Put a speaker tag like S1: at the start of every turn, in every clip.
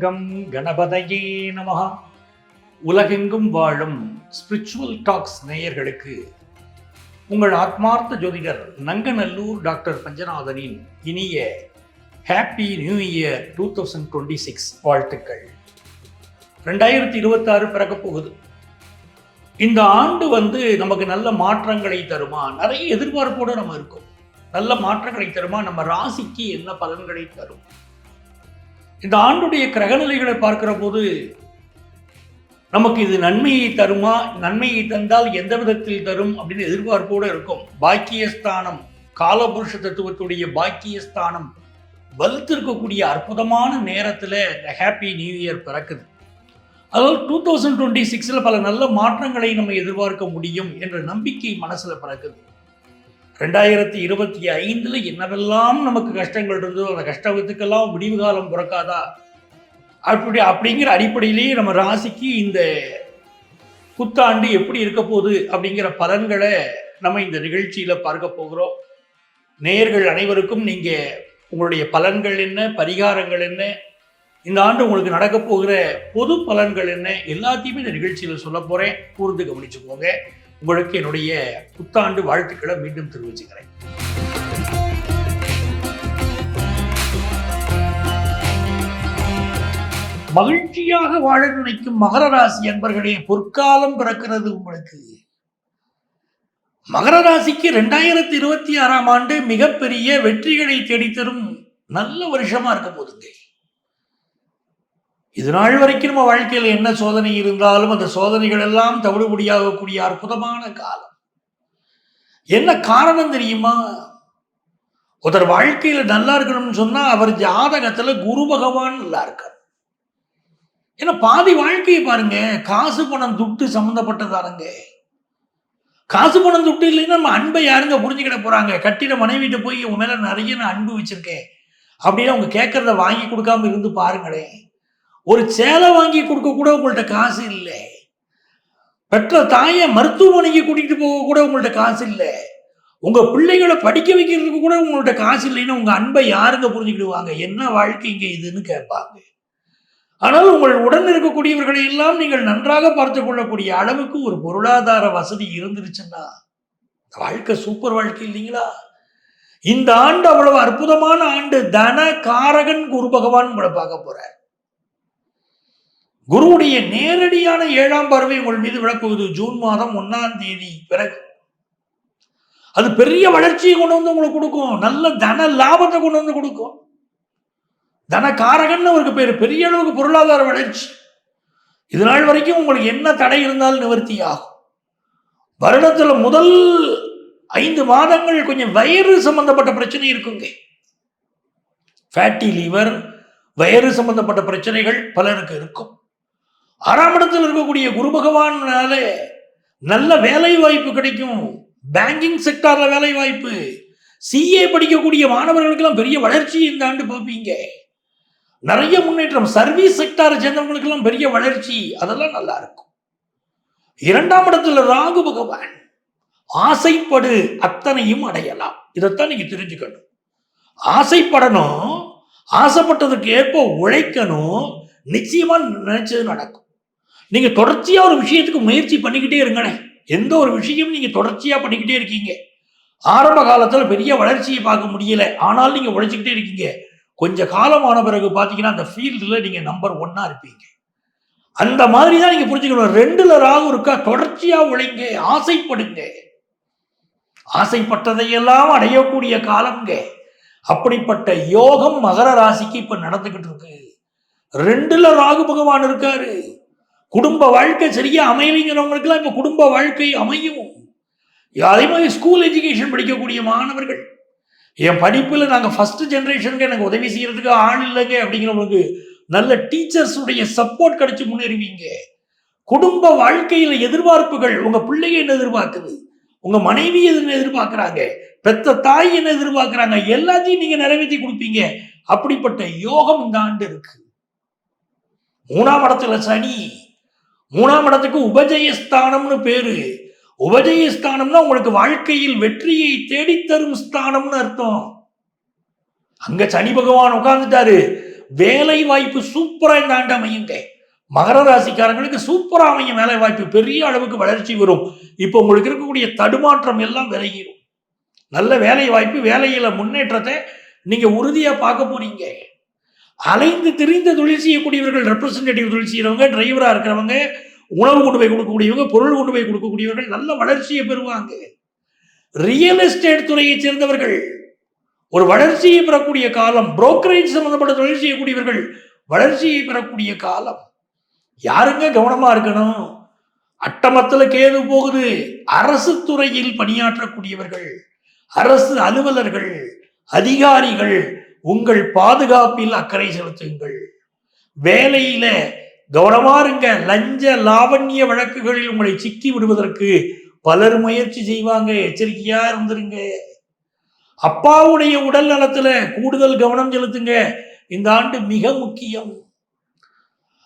S1: சத்சங்கம் கணபதையே நமகா உலகெங்கும் வாழும் ஸ்பிரிச்சுவல் டாக்ஸ் நேயர்களுக்கு உங்கள் ஆத்மார்த்த ஜோதிடர் நங்கநல்லூர் டாக்டர் பஞ்சநாதனின் இனிய happy new year two thousand twenty six வாழ்த்துக்கள். ரெண்டாயிரத்தி இருபத்தாறு பிறக்க போகுது. இந்த ஆண்டு வந்து நமக்கு நல்ல மாற்றங்களை தருமா? நிறைய எதிர்பார்ப்போடு நம்ம இருக்கோம். நல்ல மாற்றங்களை தருமா? நம்ம ராசிக்கு என்ன பலன்களை தரும்? இந்த ஆண்டுடைய கிரகநிலைகளை பார்க்கிற போது நமக்கு இது நன்மையை தருமா? நன்மையை தந்தால் எந்த விதத்தில் தரும் அப்படின்னு எதிர்பார்ப்போடு இருக்கும். பாக்கியஸ்தானம் காலபுருஷ தத்துவத்துடைய பாக்கியஸ்தானம் வலுத்திருக்கக்கூடிய அற்புதமான நேரத்தில் இந்த ஹாப்பி நியூ இயர் பிறக்குது. அதாவது டூ தௌசண்ட் டுவெண்ட்டி சிக்ஸில் பல நல்ல மாற்றங்களை நம்ம எதிர்பார்க்க முடியும் என்ற நம்பிக்கை மனசில் பிறக்குது. ரெண்டாயிரத்தி இருபத்தி ஐந்தில் என்னவெல்லாம் நமக்கு கஷ்டங்கள் இருந்ததோ அந்த கஷ்டத்துக்கெல்லாம் முடிவு காலம் பிறக்காதா? அப்படி அப்படிங்கிற அடிப்படையிலேயே நம்ம ராசிக்கு இந்த புத்தாண்டு எப்படி இருக்க போகுது அப்படிங்கிற பலன்களை நம்ம இந்த நிகழ்ச்சியில் பார்க்க போகிறோம். நேயர்கள் அனைவருக்கும் நீங்கள் உங்களுடைய பலன்கள் என்ன பரிகாரங்கள் என்ன இந்த ஆண்டு உங்களுக்கு நடக்க போகிற பொது பலன்கள் என்ன எல்லாத்தையுமே இந்த நிகழ்ச்சியில் சொல்ல போகிறேன் கூர்ந்து கவனிச்சுக்கோங்க. உங்களுக்கு என்னுடைய புத்தாண்டு வாழ்த்துக்களை மீண்டும் தெரிவிச்சுக்கிறேன். மகிழ்ச்சியாக வாழ நினைக்கும் மகர ராசி அன்பர்களே பொற்காலம் பிறக்கிறது உங்களுக்கு. மகர ராசிக்கு ரெண்டாயிரத்தி இருபத்தி ஆறாம் ஆண்டு மிகப்பெரிய வெற்றிகளை தேடித்தரும் நல்ல வருஷமா இருக்க போதுங்க இது நாள் வரைக்கும் நம்ம வாழ்க்கையில் என்ன சோதனை இருந்தாலும் அந்த சோதனைகள் எல்லாம் தவிடுபடியாகக்கூடிய அற்புதமான காலம். என்ன காரணம் தெரியுமா? ஒருத்தர் வாழ்க்கையில் நல்லா இருக்கணும்னு சொன்னால் அவர் ஜாதகத்தில் குரு பகவான் நல்லா இருக்கார். ஏன்னா பாதி வாழ்க்கையை பாருங்க காசு பணம் துட்டு சம்மந்தப்பட்டதாருங்க காசு பணம் துட்டு இல்லைன்னா நம்ம அன்பை யாருங்க புரிஞ்சுக்கிட போகிறாங்க கட்டிட மனைவிட்டு போய் உன் மேலே நிறைய நான் அன்பு வச்சுருக்கேன். அப்படின்னு அவங்க கேட்குறத வாங்கி கொடுக்காம இருந்து பாருங்களேன். ஒரு சேலை வாங்கி கொடுக்க கூட உங்கள்ட்ட காசு இல்லை. பெற்ற தாயை மருத்துவமனைக்கு கூட்டிகிட்டு போக கூட உங்கள்ட்ட காசு இல்லை. உங்கள் பிள்ளைகளை படிக்க வைக்கிறதுக்கு கூட உங்கள்ட்ட காசு இல்லைன்னு உங்கள் அன்பை யாருங்க புரிஞ்சுக்கிடுவாங்க? என்ன வாழ்க்கைங்க இதுன்னு கேட்பாங்க. ஆனால் உங்கள் உடன் இருக்கக்கூடியவர்களை எல்லாம் நீங்கள் நன்றாக பார்த்து கொள்ளக்கூடிய அளவுக்கு ஒரு பொருளாதார வசதி இருந்துருச்சுன்னா வாழ்க்கை சூப்பர் வாழ்க்கை இல்லைங்களா? இந்த ஆண்டு அவ்வளவு அற்புதமான ஆண்டு தன காரகன் குரு பகவான் உங்களை பார்க்க போகிறார் குருவுடைய நேரடியான ஏழாம் பார்வை உங்கள் மீது விளக்குவது ஜூன் மாதம் ஒன்னாம் தேதி பிறகு. அது பெரிய வளர்ச்சியை கொண்டு வந்து உங்களுக்கு கொடுக்கும். நல்ல தன லாபத்தை கொண்டு வந்து கொடுக்கும். தனகாரகன் அவருக்கு பேர். பெரிய அளவுக்கு பொருளாதார வளர்ச்சி. இது நாள் வரைக்கும் உங்களுக்கு என்ன தடை இருந்தாலும் நிவர்த்தி ஆகும் வருடத்துல முதல் ஐந்து மாதங்கள் கொஞ்சம் வயிறு சம்பந்தப்பட்ட பிரச்சனை இருக்குங்க. ஃபேட்டி லிவர் வயிறு சம்பந்தப்பட்ட பிரச்சனைகள் பலருக்கு இருக்கும். ஆறாம் இடத்தில் இருக்கக்கூடிய குரு பகவானாலே நல்ல வேலை வாய்ப்பு கிடைக்கும் பேங்கிங் செக்டாரில் வேலை வாய்ப்பு சிஏ படிக்கக்கூடிய மாணவர்களுக்கெல்லாம் பெரிய வளர்ச்சி இந்த ஆண்டு பார்ப்பீங்க. நிறைய முன்னேற்றம். சர்வீஸ் செக்டாரை சேர்ந்தவங்களுக்கெல்லாம் பெரிய வளர்ச்சி. அதெல்லாம் நல்லா இருக்கும். இரண்டாம் இடத்துல ராகு பகவான். ஆசைப்படு அத்தனையும் அடையலாம். இதைத்தான் நீங்க தெரிஞ்சுக்கணும். ஆசைப்படணும். ஆசைப்பட்டதுக்கு ஏற்ப உழைக்கணும். நிச்சயமா நினைச்சது நடக்கும். நீங்க தொடர்ச்சியா ஒரு விஷயத்துக்கு முயற்சி பண்ணிக்கிட்டே இருங்கண்ணே. எந்த ஒரு விஷயம் நீங்க தொடர்ச்சியா பண்ணிக்கிட்டே இருக்கீங்க. ஆரம்ப காலத்துல பெரிய வளர்ச்சியை பார்க்க முடியல. ஆனால் நீங்க உழைச்சிக்கிட்டே இருக்கீங்க. கொஞ்ச காலமான பிறகு பார்த்தீங்கன்னா அந்த ஃபீல்டில் நீங்கள் நம்பர் ஒன்னா இருப்பீங்க. அந்த மாதிரி தான் நீங்கள் புரிஞ்சுக்கணும். ரெண்டுல ராகு இருக்கா தொடர்ச்சியாக உழைங்க ஆசைப்படுங்க. ஆசைப்பட்டதையெல்லாம் அடையக்கூடிய காலம்ங்க. அப்படிப்பட்ட யோகம் மகர ராசிக்கு இப்ப நடந்துகிட்டு இருக்கு. ரெண்டுல ராகு பகவான் இருக்காரு. குடும்ப வாழ்க்கை சரியா அமையலைங்கிறவங்களுக்குலாம் இப்போ குடும்ப வாழ்க்கை அமையும். அதே மாதிரி ஸ்கூல் எஜுகேஷன் படிக்கக்கூடிய மாணவர்கள். என் படிப்பில் நாங்கள் ஃபஸ்ட்டு ஜென்ரேஷனுக்கு எனக்கு உதவி செய்கிறதுக்கு ஆள் இல்லைங்க அப்படிங்கிறவங்களுக்கு நல்ல டீச்சர்ஸுடைய சப்போர்ட் கிடைச்சி முன்னேறுவீங்க. குடும்ப வாழ்க்கையில் எதிர்பார்ப்புகள் உங்கள் பிள்ளைங்க என்ன எதிர்பார்க்குது? உங்கள் மனைவி என்ன எதிர்பார்க்குறாங்க? பெத்த தாய் என்ன எதிர்பார்க்குறாங்க? எல்லாத்தையும் நீங்கள் நிறைவேற்றி கொடுப்பீங்க. அப்படிப்பட்ட யோகம் இந்த ஆண்டு இருக்கு. மூணாம் இடத்துல சனி. மூணாம் இடத்துக்கு உபஜயஸ்தானம்னு பேரு. உபஜயஸ்தானம்னா உங்களுக்கு வாழ்க்கையில் வெற்றியை தேடித்தரும் ஸ்தானம்னு அர்த்தம். அங்க சனி பகவான் உட்கார்ந்துட்டாரு. வேலை வாய்ப்பு சூப்பரா இந்த ஆண்டு அமையுங்க. மகர ராசிக்காரங்களுக்கு சூப்பரா அமையும் வேலை வாய்ப்பு. பெரிய அளவுக்கு வளர்ச்சி வரும். இப்போ உங்களுக்கு இருக்கக்கூடிய தடுமாற்றம் எல்லாம் விலகிடும் நல்ல வேலை வாய்ப்பு வேலையில முன்னேற்றத்தை நீங்க உறுதியா பார்க்க போறீங்க. அலைந்து திரிந்த தொழில் செய்யக்கூடியவர்கள் ரெப்ரசன்டேட்டிவ் தொழில் செய்கிறவங்க டிரைவராக இருக்கிறவங்க உணவு கொண்டு போய் கொடுக்கக்கூடியவங்க பொருள் கொண்டு போய் கொடுக்கக்கூடியவர்கள் நல்ல வளர்ச்சியை பெறுவாங்க. ரியல் எஸ்டேட் துறையை சேர்ந்தவர்கள் ஒரு வளர்ச்சியை பெறக்கூடிய காலம் புரோக்கரேஜ் சம்பந்தப்பட்ட தொழில் செய்யக்கூடியவர்கள் வளர்ச்சியை பெறக்கூடிய காலம். யாருங்க கவனமாக இருக்கணும்? அட்டமத்தில் கேது போகுது. அரசு துறையில் பணியாற்றக்கூடியவர்கள் அரசு அலுவலர்கள் அதிகாரிகள் உங்கள் பாதுகாப்பில் அக்கறை செலுத்துங்கள். வேலையில கவனமா இருங்க. லஞ்ச லாவண்ய வழக்குகளில் உங்களை சிக்கி விடுவதற்கு பலர் முயற்சி செய்வாங்க. எச்சரிக்கையா இருந்துருங்க. அப்பாவுடைய உடல் நலத்துல கூடுதல் கவனம் செலுத்துங்க. இந்த ஆண்டு மிக முக்கியம்.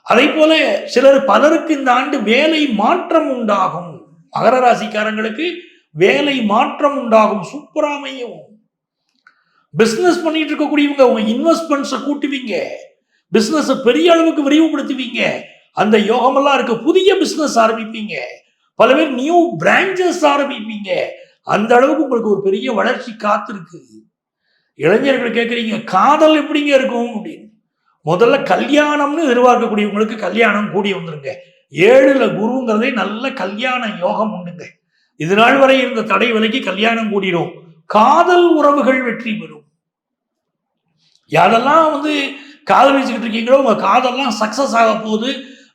S1: அதே போல சிலர் பலருக்கு இந்த ஆண்டு வேலை மாற்றம் உண்டாகும். மகர ராசிக்காரங்களுக்கு வேலை மாற்றம் உண்டாகும். சூப்பராமையும் பிஸ்னஸ் பண்ணிட்டு இருக்கக்கூடியவங்க உங்க இன்வெஸ்ட்மெண்ட்ஸை கூட்டுவீங்க. பிஸ்னஸை பெரிய அளவுக்கு விரிவுபடுத்துவீங்க. அந்த யோகமெல்லாம் இருக்கு. புதிய பிஸ்னஸ் ஆரம்பிப்பீங்க. பல பேர் நியூ பிரான்ச்சஸ் ஆரம்பிப்பீங்க. அந்த அளவுக்கு உங்களுக்கு ஒரு பெரிய வளர்ச்சி காத்திருக்கு. இளைஞர்கள் கேட்குறீங்க காதல் எப்படிங்க இருக்கும்? அப்படின்னு. முதல்ல கல்யாணம்னு எதிர்பார்க்கக்கூடியவங்களுக்கு கல்யாணம் கூடி வந்துருங்க. ஏழுல குருங்கிறதே நல்ல கல்யாண யோகம் உண்டுங்க. இது நாள் வரை இருந்த தடை விலைக்கு கல்யாணம் கூடிடும் காதல் உறவுகள் வெற்றி பெறும். யாரெல்லாம் வந்து காதலிச்சுக்கிட்டு இருக்கீங்களோ உங்கள் காதல்லாம் சக்ஸஸ் ஆக போகுது.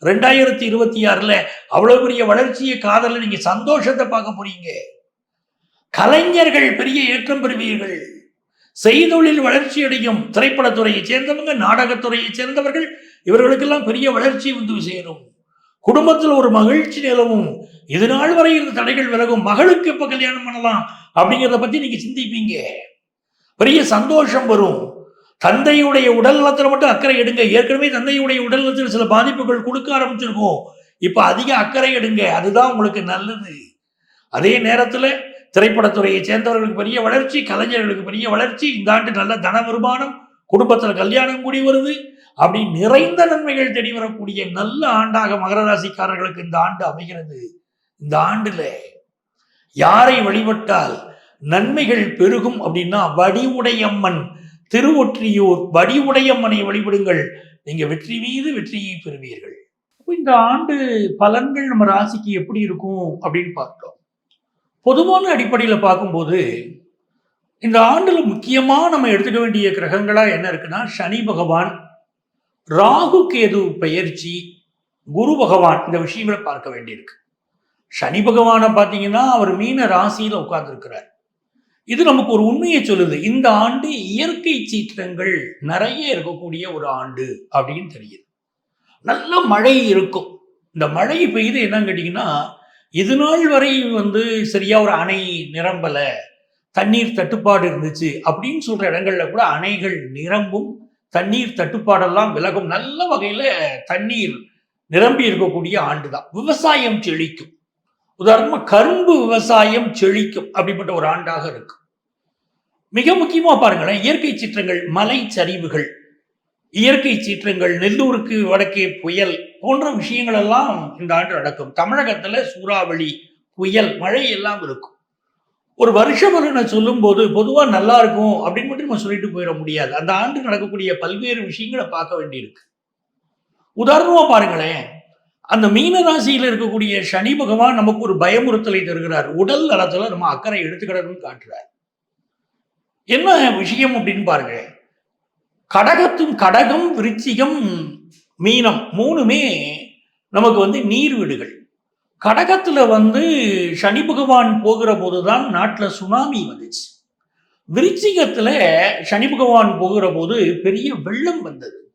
S1: ரெண்டாயிரத்தி இருபத்தி ஆறில் அவ்வளோ பெரிய வளர்ச்சியை காதலில் நீங்கள் சந்தோஷத்தை பார்க்க போறீங்க. கலைஞர்கள் பெரிய ஏற்றம் பெறுவீர்கள். செய்தொழில் வளர்ச்சி அடையும் திரைப்படத்துறையை சேர்ந்தவங்க நாடகத்துறையை சேர்ந்தவர்கள் இவர்களுக்கெல்லாம் பெரிய வளர்ச்சி வந்து சேரும். குடும்பத்தில் ஒரு மகிழ்ச்சி நிலவும். இது நாள் வரை இருந்த தடைகள் விலகும். மகளுக்கு இப்போ கல்யாணம் பண்ணலாம் அப்படிங்கிறத பற்றி நீங்கள் சிந்திப்பீங்க. பெரிய சந்தோஷம் வரும். தந்தையுடைய உடல் நலத்தில் மட்டும் அக்கறை எடுங்க. ஏற்கனவே தந்தையுடைய உடல் நலத்தில் சில பாதிப்புகள் கொடுக்க ஆரம்பிச்சிருக்கும். இப்போ அதிக அக்கறை எடுங்க. அதுதான் உங்களுக்கு நல்லது. அதே நேரத்தில் திரைப்படத்துறையை சேர்ந்தவர்களுக்கு பெரிய வளர்ச்சி கலைஞர்களுக்கு பெரிய வளர்ச்சி இந்த ஆண்டு நல்ல தன வருமானம் குடும்பத்தில் கல்யாணம் கூடி வருது அப்படி நிறைந்த நன்மைகள் தேடி வரக்கூடிய நல்ல ஆண்டாக மகர ராசிக்காரர்களுக்கு இந்த ஆண்டு அமைகிறது. இந்த ஆண்டுல யாரை வழிபட்டால் நன்மைகள் பெருகும் அப்படின்னா வடிவுடையம்மன். திருவொற்றியூர் வடிவுடையம்மனை வழிபடுங்கள். நீங்க வெற்றி மீது வெற்றியை பெறுவீர்கள். அப்போ இந்த ஆண்டு பலன்கள் நம்ம ராசிக்கு எப்படி இருக்கும் அப்படின்னு பார்த்தோம் பொதுவான அடிப்படையில் பார்க்கும்போது இந்த ஆண்டில் முக்கியமாக நம்ம எடுத்துக்க வேண்டிய கிரகங்களா என்ன இருக்குன்னா சனி பகவான் ராகு கேது பெயர்ச்சி குரு பகவான் இந்த விஷயங்களை பார்க்க வேண்டியிருக்கு. சனி பகவானை பார்த்தீங்கன்னா அவர் மீன ராசியில் உட்கார்ந்துருக்கிறார். இது நமக்கு ஒரு உண்மையை சொல்லுது. இந்த ஆண்டு இயற்கை சீற்றங்கள் நிறைய இருக்கக்கூடிய ஒரு ஆண்டு அப்படின்னு தெரியுது. நல்ல மழை இருக்கும். இந்த மழை பெய்து என்னன்னு கேட்டிங்கன்னா இது நாள் வரை வந்து சரியா ஒரு அணை நிரம்பல தண்ணீர் தட்டுப்பாடு இருந்துச்சு அப்படின்னு சொல்ற இடங்கள்ல கூட அணைகள் நிரம்பும் தண்ணீர் தட்டுப்பாடெல்லாம் விலகும். நல்ல வகையில தண்ணீர் நிரம்பி இருக்கக்கூடிய ஆண்டு தான் விவசாயம் செழிக்கும். உதாரணமாக கரும்பு விவசாயம் செழிக்கும் அப்படிப்பட்ட ஒரு ஆண்டாக இருக்கும் மிக முக்கியமாக பாருங்களேன் இயற்கை சீற்றங்கள் மலை சரிவுகள் இயற்கை சீற்றங்கள் நெல்லூருக்கு வடக்கே புயல் போன்ற விஷயங்கள் எல்லாம் இந்த ஆண்டு நடக்கும். தமிழகத்தில் சூறாவளி புயல் மழை எல்லாம் இருக்கும். ஒரு வருஷ பலனை சொல்லும் போது பொதுவாக நல்லா இருக்கும் அப்படின்னு மட்டும் நம்ம சொல்லிட்டு போயிட முடியாது. அந்த ஆண்டு நடக்கக்கூடிய பல்வேறு விஷயங்களை பார்க்க வேண்டியிருக்கு. உதாரணமாக பாருங்களேன் அந்த மீன ராசியில் இருக்கக்கூடிய சனி பகவான் நமக்கு ஒரு பயமுறுத்தலை தருகிறார். உடல் நலத்தில் நம்ம அக்கறை எடுத்துக்கிடணும்னு காட்டுறார். என்ன விஷயம் அப்படின்னு பாருங்க கடகத்தும் கடகம் விருச்சிகம் மீனம் மூணுமே நமக்கு வந்து நீர் வீடுகள். கடகத்தில் வந்து சனி பகவான் போகிற போதுதான் நாட்டில் சுனாமி வந்துச்சு. விருச்சிகத்தில் சனி பகவான் போகிற போது பெரிய வெள்ளம் வந்தது.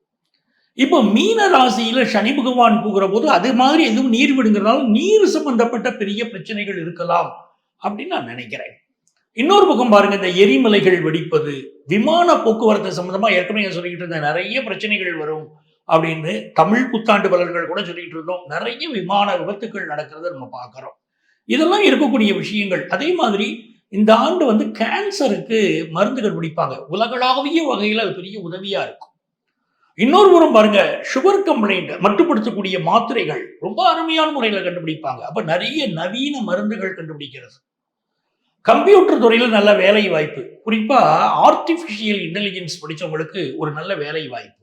S1: இப்போ மீன ராசியில சனி பகவான் போகிற போது அது மாதிரி எதுவும் நீர் விடுங்கிறதால நீர் சம்பந்தப்பட்ட பெரிய பிரச்சனைகள் இருக்கலாம் அப்படின்னு நான் நினைக்கிறேன். இன்னொரு பக்கம் பாருங்க இந்த எரிமலைகள் வெடிப்பது விமான போக்குவரத்து சம்பந்தமா ஏற்கனவே சொல்லிக்கிட்டு இருந்த நிறைய பிரச்சனைகள் வரும் அப்படின்னு தமிழ் புத்தாண்டு பலர்கள் கூட சொல்லிட்டு இருந்தோம். நிறைய விமான விபத்துக்கள் நடக்கிறத நம்ம பார்க்குறோம். இதெல்லாம் இருக்கக்கூடிய விஷயங்கள். அதே மாதிரி இந்த ஆண்டு வந்து கேன்சருக்கு மருந்துகள் பிடிப்பாங்க உலகளாவிய வகையில் அது பெரிய உதவியா இருக்கும். இன்னொரு புறம் பாருங்க சுகர் கம்ப்ளைண்ட் மட்டுப்படுத்தக்கூடிய மாத்திரைகள் ரொம்ப அருமையான முறையில் கண்டுபிடிப்பாங்க. அப்ப நிறைய நவீன மருந்துகள் கண்டுபிடிக்கிறது. கம்ப்யூட்டர் துறையில் நல்ல வேலை வாய்ப்பு குறிப்பா ஆர்டிபிஷியல் இன்டெலிஜென்ஸ் படித்தவங்களுக்கு ஒரு நல்ல வேலை வாய்ப்பு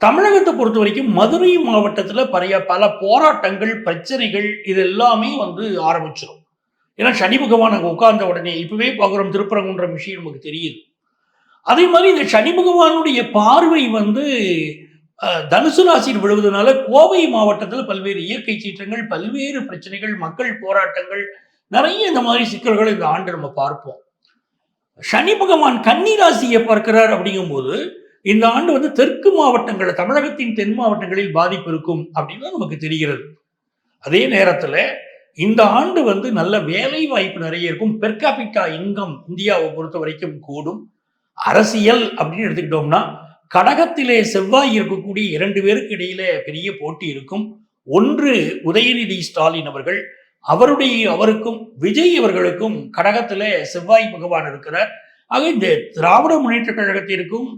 S1: தமிழகத்தை பொறுத்த வரைக்கும் மதுரை மாவட்டத்தில் பழைய பல போராட்டங்கள் பிரச்சனைகள் இது எல்லாமே வந்து ஆரம்பிச்சிடும் ஏன்னா சனி பகவான் அங்கே உட்கார்ந்த உடனே இப்பவே பார்க்குறோம் திருப்பரங்குன்ற விஷயம் நமக்கு தெரியுது. அதே மாதிரி இந்த சனி பகவானுடைய பார்வை வந்து தனுசு ராசியில் விழுவதனால கோவை மாவட்டத்தில் பல்வேறு இயற்கை சீற்றங்கள் பல்வேறு பிரச்சனைகள் மக்கள் போராட்டங்கள் நிறைய இந்த மாதிரி சிக்கல்களை இந்த ஆண்டு நம்ம பார்ப்போம். சனி பகவான் கன்னி ராசியை பார்க்கிறார் அப்படிங்கும்போது இந்த ஆண்டு வந்து தெற்கு மாவட்டங்கள் தமிழகத்தின் தென் மாவட்டங்களில் பாதிப்பு இருக்கும் அப்படின்னு நமக்கு தெரிகிறது. அதே நேரத்தில் இந்த ஆண்டு வந்து நல்ல வேலை வாய்ப்பு நிறைய இருக்கும். பெர்காபிட்டா இன்கம் இந்தியாவை பொறுத்த வரைக்கும் கூடும். அரசியல் அப்படின்னு எடுத்துக்கிட்டோம்னா கடகத்திலே செவ்வாய் இருக்கக்கூடிய இரண்டு பேருக்கு இடையில பெரிய போட்டி இருக்கும். ஒன்று உதயநிதி ஸ்டாலின் அவர்கள். அவருடைய அவருக்கும் விஜய் அவர்களுக்கும் கடகத்திலே செவ்வாய் பகவான் இருக்கிறார். ஆக இந்த திராவிட முன்னேற்ற கழகத்திற்கும்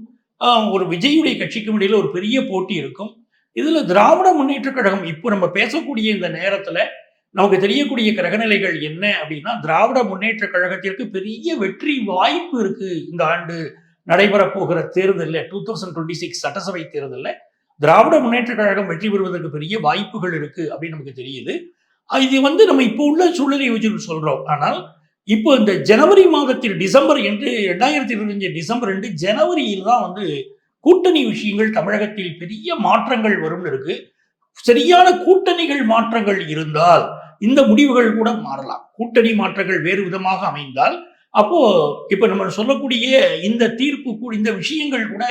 S1: ஒரு விஜயுடைய கட்சிக்கும் இடையில ஒரு பெரிய போட்டி இருக்கும். இதுல திராவிட முன்னேற்ற கழகம் இப்போ நம்ம பேசக்கூடிய இந்த நேரத்துல நமக்கு தெரியக்கூடிய கிரகநிலைகள் என்ன அப்படின்னா திராவிட முன்னேற்ற கழகத்திற்கு பெரிய வெற்றி வாய்ப்பு இருக்கு இந்த ஆண்டு நடைபெறப்போகிற தேர்தலில். டூ தௌசண்ட் டுவெண்ட்டி சிக்ஸ் சட்டசபை தேர்தலில் திராவிட முன்னேற்ற கழகம் வெற்றி பெறுவதற்கு பெரிய வாய்ப்புகள் இருக்கு அப்படின்னு நமக்கு தெரியுது. இது வந்து நம்ம இப்போ உள்ள சூழ்நிலையை வச்சு சொல்றோம். ஆனால் இப்போ இந்த ஜனவரி மாதத்தில் டிசம்பர் என்று ரெண்டாயிரத்தி இருபத்தஞ்சு டிசம்பர் ரெண்டு ஜனவரியில் தான் வந்து கூட்டணி விஷயங்கள் தமிழகத்தில் பெரிய மாற்றங்கள் வரும்னு இருக்கு. சரியான கூட்டணிகள் மாற்றங்கள் இருந்தால் இந்த முடிவுகள் கூட மாறலாம். கூட்டணி மாற்றங்கள் வேறு விதமாக அமைந்தால் அப்போ இப்ப நம்ம சொல்லக்கூடிய இந்த தீர்ப்பு கூட இந்த விஷயங்கள் கூட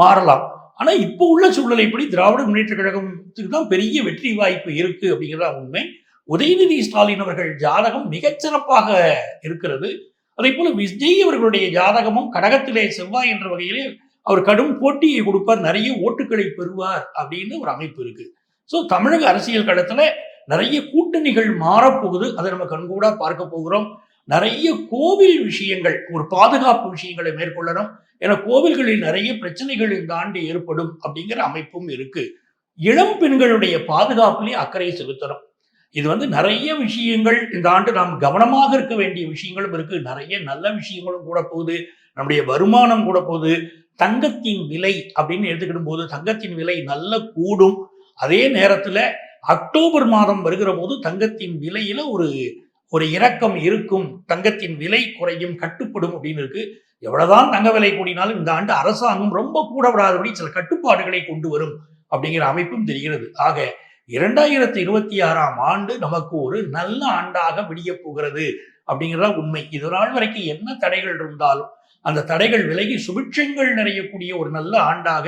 S1: மாறலாம். ஆனா இப்போ உள்ள சூழ்நிலைப்படி திராவிட முன்னேற்ற கழகத்துக்கு தான் பெரிய வெற்றி வாய்ப்பு இருக்கு அப்படிங்கிறதா உண்மை. உதயநிதி ஸ்டாலின் அவர்கள் ஜாதகம் மிகச்சிறப்பாக இருக்கிறது. அதே போல விஜய் அவர்களுடைய ஜாதகமும் கடகத்திலே செவ்வாய் என்ற வகையிலே அவர் கடும் போட்டியை கொடுப்பார். நிறைய ஓட்டுகளை பெறுவார் அப்படின்னு ஒரு அமைப்பு இருக்கு. ஸோ தமிழக அரசியல் களத்துல நிறைய கூட்டணிகள் மாறப்போகுது. அதை நம்ம கண்கூடா பார்க்க போகிறோம். நிறைய கோவில் விஷயங்கள் ஒரு பாதுகாப்பு விஷயங்களை மேற்கொள்ளணும். ஏன்னா கோவில்களில் நிறைய பிரச்சனைகள் இந்த ஆண்டு ஏற்படும் அப்படிங்கிற அமைப்பும் இருக்கு. இளம் பெண்களுடைய பாதுகாப்புலேயே அக்கறை செலுத்தணும். இது வந்து நிறைய விஷயங்கள் இந்த ஆண்டு நாம் கவனமாக இருக்க வேண்டிய விஷயங்களும் இருக்கு. நிறைய நல்ல விஷயங்களும் கூட போகுது. நம்முடைய வருமானம் கூட போகுது. தங்கத்தின் விலை அப்படின்னு எடுத்துக்கிடும் போது தங்கத்தின் விலை நல்ல கூடும். அதே நேரத்துல அக்டோபர் மாதம் வருகிற போது தங்கத்தின் விலையில ஒரு ஒரு இறக்கம் இருக்கும். தங்கத்தின் விலை குறையும் கட்டுப்படும் அப்படின்னு இருக்கு. எவ்வளவுதான் தங்க விலை கூடினாலும் இந்த ஆண்டு அரசாங்கம் ரொம்ப கூட விடாதபடி சில கட்டுப்பாடுகளை கொண்டு வரும் அப்படிங்கிற அமைப்பும் தெரிகிறது. ஆக இரண்டாயிரத்தி இருபத்தி ஆறாம் ஆண்டு நமக்கு ஒரு நல்ல ஆண்டாக விடிய போகிறது அப்படிங்கிறதா உண்மை. இது நாள் வரைக்கும் என்ன தடைகள் இருந்தாலும் அந்த தடைகள் விலகி சுபிட்சங்கள் நிறையக்கூடிய ஒரு நல்ல ஆண்டாக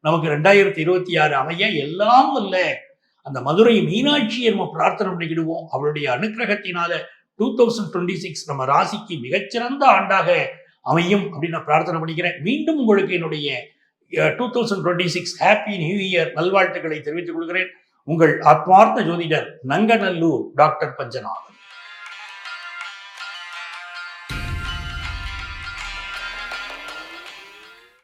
S1: நமக்கு ரெண்டாயிரத்தி இருபத்தி ஆறு அமைய எல்லாம் இல்லை அந்த மதுரை மீனாட்சியை நம்ம பிரார்த்தனை பண்ணிக்கிடுவோம் அவளுடைய அனுக்கிரகத்தினால டூ தௌசண்ட் டுவெண்ட்டி சிக்ஸ் நம்ம ராசிக்கு மிகச்சிறந்த ஆண்டாக அமையும் அப்படின்னு நான் பிரார்த்தனை பண்ணிக்கிறேன். மீண்டும் உங்களுக்கு என்னுடைய two thousand twenty six happy new year நல்வாழ்த்துக்களை தெரிவித்துக் கொள்கிறேன். உங்கள் ஆத்மார்த்த ஜோதிடர் நங்கநல்லூர் டாக்டர் பஞ்சநாத்.